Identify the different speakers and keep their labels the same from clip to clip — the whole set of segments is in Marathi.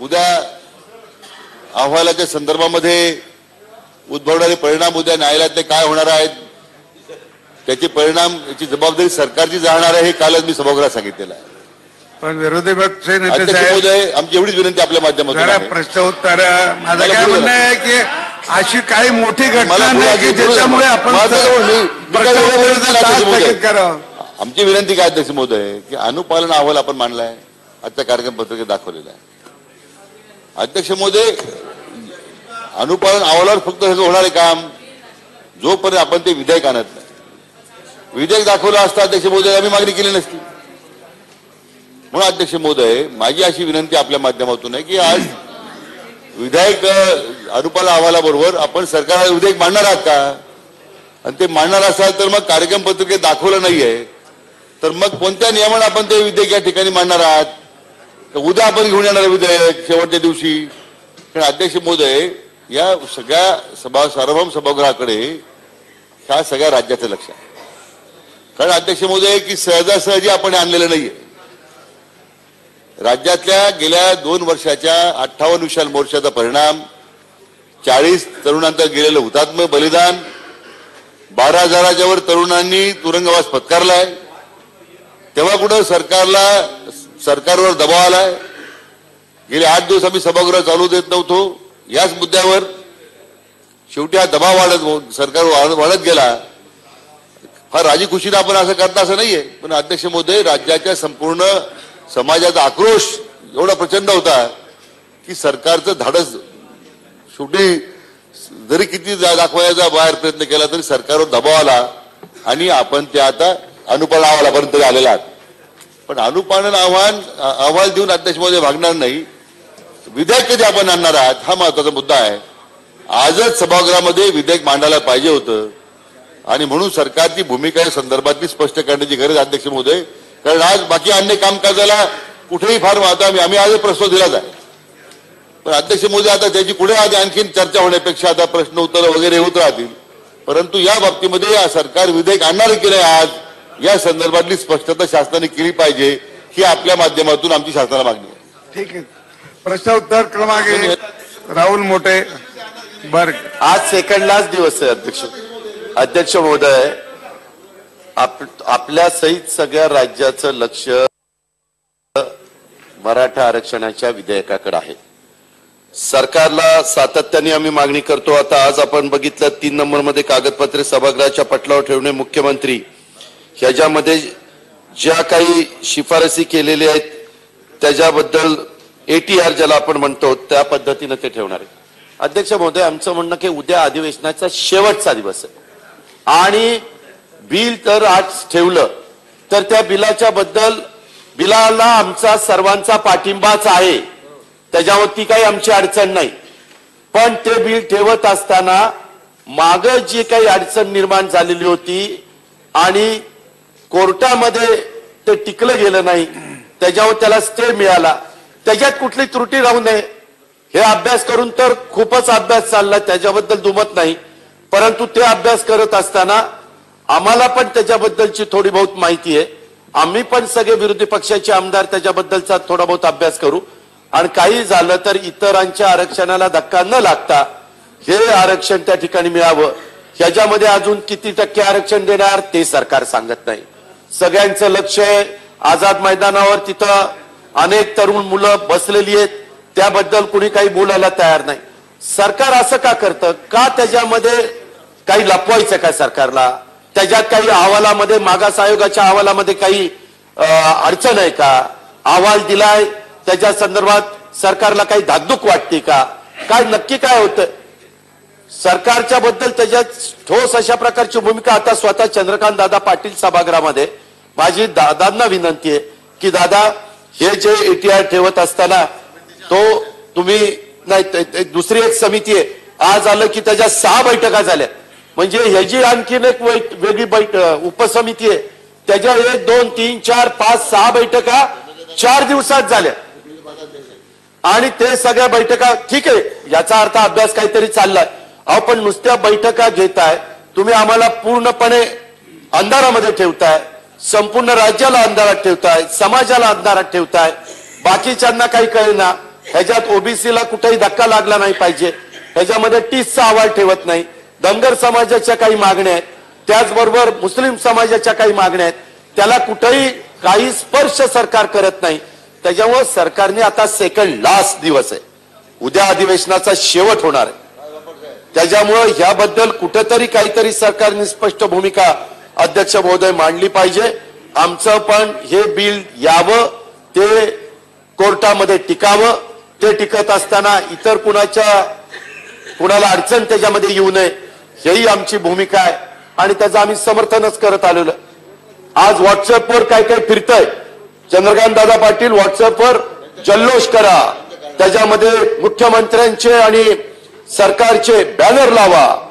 Speaker 1: उद्या अहवालाच्या संदर्भामध्ये उद्भवणारे परिणाम उद्या न्यायालयातले काय होणार आहेत त्याचे परिणाम याची जबाबदारी सरकारची जाणार आहे हे कालच मी सभागृहात सांगितलेलं आहे
Speaker 2: पण विरोधी पक्ष नेते साहेब
Speaker 1: आमची एवढीच विनंती आपल्या माध्यमातून
Speaker 2: जरा. प्रश्न उत्तर माझं काय म्हणणं. आहे की अशी काही मोठी घटना
Speaker 1: मला
Speaker 2: नाही की. ज्याच्यामुळे आपण
Speaker 1: माझं मी काय बोलू.
Speaker 2: स्थगित करावं
Speaker 1: आमची विनंती काय अध्यक्ष महोदय की अनुपालन अहवाल आपण मांडलाय आजच्या कार्यक्रम पत्रिकेत दाखवलेला आहे अध्यक्ष मोदे अनुपालन अहवालावर फक्त हे होणारे काम जोपर्यंत आपण ते विधेयक आणत नाही. विधेयक दाखवलं असतं अध्यक्ष महोदय आम्ही मागणी केली नसती. म्हणून अध्यक्ष महोदय माझी अशी विनंती आपल्या माध्यमातून आहे की आज विधायक अनुपाला अहवालाबरोबर आपण सरकारला विधेयक मांडणार आहात का? आणि ते मांडणार असाल तर मग कार्यक्रम पत्रिकेत दाखवलं नाहीये. तर मग कोणत्या नियमाने आपण ते विधेयक या ठिकाणी मांडणार आहात? उद्या आपण घेऊन येणार विधेयक शेवटच्या दिवशी. कारण अध्यक्ष महोदय या सगळ्या सभा सार्वभौम सभागृहाकडे ह्या सगळ्या राज्याचं लक्ष आहे. कारण अध्यक्ष महोदय की सहजासहजी आपण आणलेलं नाहीये. राज्यातल्या गेल्या दोन वर्षाच्या अठ्ठावन्न विशाल मोर्चाचा परिणाम चाळीस तरुणांचं गेलेलं हुतात्म बलिदान बारा हजाराच्या वर तरुणांनी तुरुंगवास पत्कारलाय तेव्हा कुठं सरकारला सरकारवर दबाव आलाय. गेले आठ दिवस आम्ही सभागृह चालू देत नव्हतो. याच मुद्द्यावर शेवटी हा दबाव वाढत सरकार वाढत गेला. फार राजी खुशीनं आपण असं करता असं नाहीये. पण अध्यक्ष महोदय राज्याच्या संपूर्ण समाजाचा आक्रोश एवढा प्रचंड होता की सरकारचं धाडस शेवटी जरी किती जा- दाखवायचा बाहेर प्रयत्न केला तरी सरकारवर दबाव आला आणि आपण ते आता अनुपालन अहवालापर्यंत आलेला आहात. पण अनुपालन आव्हान अहवाल देऊन अध्यक्ष महोदय भागणार नाही. विधेयक कधी आपण आणणार आहात हा महत्त्वाचा मुद्दा आहे. आजच सभागृहामध्ये विधेयक मांडायला पाहिजे होतं. आणि म्हणून सरकारची भूमिका या संदर्भातली स्पष्ट करण्याची गरज अध्यक्ष महोदय. कारण आज बाकी अन्य कामकाजाला कुठेही फार वाहता आम्ही आज प्रस्ताव दिलाच आहे पण अध्यक्ष मोदी आता त्याची पुढे आज आणखीन चर्चा होण्यापेक्षा आता प्रश्न उत्तर वगैरे होत राहतील. परंतु या बाबतीमध्ये सरकार विधेयक आणणार की नाही आज या संदर्भातली स्पष्टता शासनाने केली पाहिजे ही आपल्या माध्यमातून आमची शासनाला मागणी आहे.
Speaker 2: ठीक आहे. प्रश्न उत्तर क्रमांक. राहुल मोठे बर
Speaker 3: आज सेकंड लास्ट दिवस आहे अध्यक्ष. अध्यक्ष महोदय आप, आपल्या सहित सगळ्या राज्याचं लक्ष मराठा आरक्षणाच्या विधेयकाकडे आहे. सरकारला सातत्याने आम्ही मागणी करतो. आता आज आपण बघितलं तीन नंबरमध्ये कागदपत्रे सभागृहाच्या पटलावर ठेवणे मुख्यमंत्री ह्याच्यामध्ये ज्या काही शिफारसी केलेल्या आहेत त्याच्याबद्दल एटीआर ज्याला आपण म्हणतो त्या पद्धतीनं ते ठेवणार आहे अध्यक्ष महोदय आमचं म्हणणं की उद्या अधिवेशनाचा शेवटचा दिवस आहे. आणि बिल तर आज ठेवलं तर त्या बिलाच्या बद्दल बिलाला आमचा सर्वांचा पाठिंबाच आहे. त्याच्यावरती काही आमची अडचण नाही. पण ते बिल ठेवत असताना माग जी काही अडचण निर्माण झालेली होती आणि कोर्टामध्ये ते टिकलं गेलं नाही. त्याच्यावर त्याला स्टे मिळाला. त्याच्यात कुठली त्रुटी राहू नये हे अभ्यास करून तर खूपच अभ्यास चालला त्याच्याबद्दल दुमत नाही. परंतु ते अभ्यास करत असताना आम्हाला पण त्याच्याबद्दलची थोडी बहुत माहिती आहे. आम्ही पण सगळे विरोधी पक्षाचे आमदार त्याच्याबद्दलचा थोडा बहुत अभ्यास करू. आणि काही झालं तर इतरांच्या आरक्षणाला धक्का न लागता हे आरक्षण त्या ठिकाणी मिळावं. ह्याच्यामध्ये अजून किती टक्के आरक्षण देणार ते सरकार सांगत नाही. सगळ्यांचं लक्ष आहे. आझाद मैदानावर तिथं अनेक तरुण मुलं बसलेली आहेत. त्याबद्दल कुणी काही बोलायला तयार नाही. सरकार असं का करतं? का त्याच्यामध्ये काही लपवायचं का सरकारला? त्याच्यात काही अहवालामध्ये मागास आयोगाच्या अहवालामध्ये काही अडचण आहे का? अहवाल दिलाय त्याच्या संदर्भात सरकारला काही धाकधूक वाटते का? काय नक्की काय होतं? सरकारच्या बद्दल त्याच्यात ठोस अशा प्रकारची भूमिका आता स्वतः चंद्रकांत दादा पाटील सभागृहामध्ये माझी दादांना विनंती आहे की दादा हे जे एटीआर ठेवत असताना तो तुम्ही नाही दुसरी एक समिती आहे. आज आलं की त्याच्या सहा बैठका झाल्या. म्हणजे ह्याची आणखीन एक वेगळी बैठ उपसमिती आहे. त्याच्या एक दोन तीन चार पाच सहा बैठका चार दिवसात झाल्या. आणि ते सगळ्या बैठका ठीक आहे याचा अर्थ अभ्यास काहीतरी चाललाय. अहो पण नुसत्या बैठका घेताय तुम्ही आम्हाला पूर्णपणे अंधारामध्ये ठेवताय. संपूर्ण राज्याला अंधारात ठेवताय समाजाला अंधारात ठेवताय. बाकीच्यांना काही कळेना. ह्याच्यात ओबीसीला कुठेही धक्का लागला नाही पाहिजे. ह्याच्यामध्ये टीसचा अहवाल ठेवत नाही. धनगर समाजाच्या काही मागण्या आहेत. त्याचबरोबर मुस्लिम समाजाच्या काही मागण्या आहेत. त्याला कुठेही काही स्पर्श सरकार करत नाही. त्याच्यामुळे सरकारने आता सेकंड लास्ट दिवस आहे. उद्या अधिवेशनाचा शेवट होणार आहे. त्याच्यामुळं ह्याबद्दल कुठेतरी काहीतरी सरकारने स्पष्ट भूमिका अध्यक्ष महोदय मांडली पाहिजे. आमचं पण हे बिल यावं ते कोर्टामध्ये टिकावं. ते टिकत असताना इतर कुणाच्या कुणाला अडचण त्याच्यामध्ये येऊ नये हेही आमची भूमिका आहे. आणि त्याचं आम्ही समर्थनच करत आलेलो. आज व्हॉट्सअपवर काय काय फिरतंय? चंद्रकांत दादा पाटील व्हॉट्सअपवर जल्लोष करा. त्याच्यामध्ये मुख्यमंत्र्यांचे आणि सरकारचे बॅनर लावा.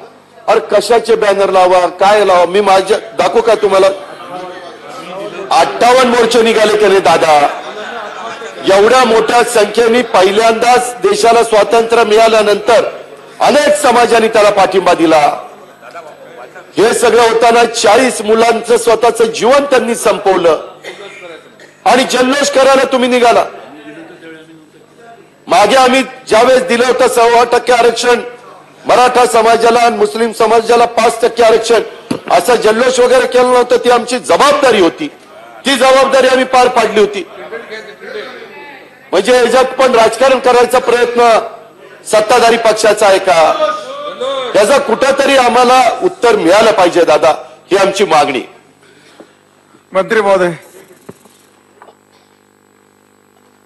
Speaker 3: अरे कशाचे बॅनर लावा? काय लावा? मी माझ्या दाखवू का तुम्हाला? अठ्ठावन्न मोर्चे निघाले केले दादा. एवढ्या मोठ्या संख्येने पहिल्यांदाच देशाला स्वातंत्र्य मिळाल्यानंतर अनेक समाजाने त्याला पाठिंबा दिला. हे सगळं होताना चाळीस मुलांचं स्वतःचं जीवन त्यांनी संपवलं. आणि जल्लोष करायला तुम्ही निघाला. मागे आम्ही ज्यावेळेस दिलं होतं सव्वा टक्के आरक्षण मराठा समाजाला आणि मुस्लिम समाजाला पाच टक्के आरक्षण. असं जल्लोष वगैरे केलं नव्हतं ती आमची जबाबदारी होती. ती जबाबदारी आम्ही पार पाडली होती. म्हणजे याच्यात पण राजकारण करायचा प्रयत्न सत्ताधारी पक्षाचा आहे का? त्याचं कुठंतरी आम्हाला उत्तर मिळालं पाहिजे दादा ही आमची मागणी.
Speaker 2: मंत्री महोदय.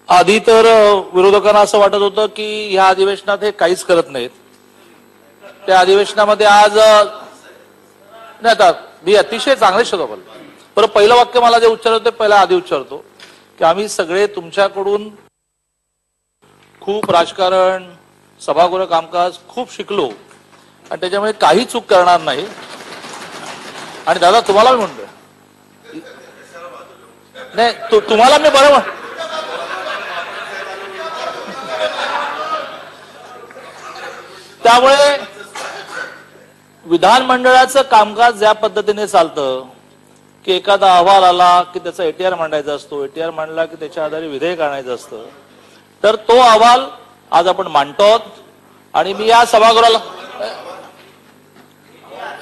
Speaker 4: आधी तर विरोधकांना असं वाटत होतं की ह्या अधिवेशनात हे काहीच करत नाहीत. त्या अधिवेशनामध्ये आज नाही आता मी अतिशय चांगले शोधो पण पहिलं वाक्य मला जे उच्चारतो ते पहिला आधी उच्चारतो की आम्ही सगळे तुमच्याकडून खूप राजकारण सभागृह कामकाज खूप शिकलो आणि त्याच्यामुळे काही चूक करणार नाही. आणि दादा तुम्हाला मी म्हणतोय. नाही तुम्हाला मी बरं त्यामुळे विधानमंडळाचं कामकाज ज्या पद्धतीने चालतं की एखादा अहवाल आला की त्याचा एटीआर मांडायचा असतो एटीआर मांडला की त्याच्या आधारे विधेयक आणायचं असतं तर तो अहवाल आज आपण मांडतो आणि मी या सभागृहाला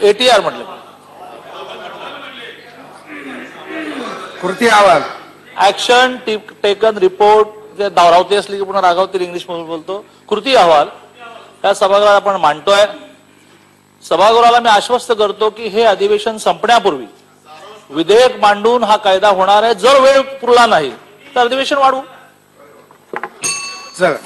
Speaker 4: एटीआर म्हटलं.
Speaker 2: कृती अहवाल.
Speaker 4: ऍक्शन टेकन रिपोर्ट जे धावरावती असली की पुन्हा रागावतील इंग्लिशमध्ये बोलतो. कृती अहवाल. या सभागृहात आपण मांडतोय. सभागृहाला मी आश्वस्त करतो की हे अधिवेशन संपण्यापूर्वी विधेयक मांडून हा कायदा होणार आहे. जर वेळ पुरला नाही तर अधिवेशन वाढवू
Speaker 2: चला.